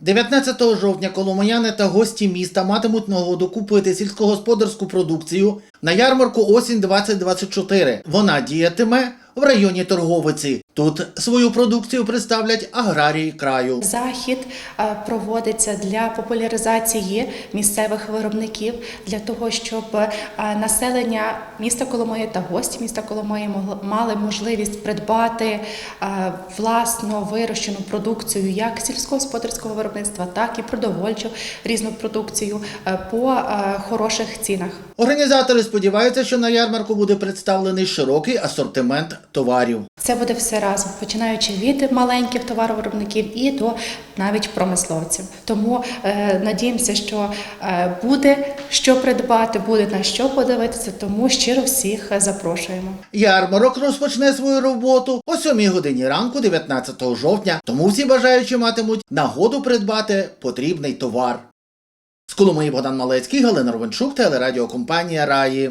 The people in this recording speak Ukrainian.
19 жовтня коломияни та гості міста матимуть нагоду купити сільськогосподарську продукцію на ярмарку осінь 2024. Вона діятиме в районі торговиці. Тут свою продукцію представлять аграрії краю. Захід е, проводиться для популяризації місцевих виробників для того, щоб е, населення міста Коломиї та гості міста Коломиї могли- мали можливість придбати е, власно вирощену продукцію як сільськогосподарського виробництва, так і продовольчу різну продукцію по хороших цінах. Організатори сподіваються, що на ярмарку буде представлений широкий асортимент товарів. Це буде все разом, починаючи від маленьких товаровиробників і до навіть промисловців. Тому е, надіємося, що е, буде що придбати, буде на що подивитися. Тому щиро всіх запрошуємо. Ярмарок розпочне свою роботу о 7 годині ранку, 19 жовтня. Тому всі бажаючі матимуть нагоду придбати потрібний товар. З Коломиї Богдан Малецький, Галина Ровенчук, телерадіокомпанія Раї.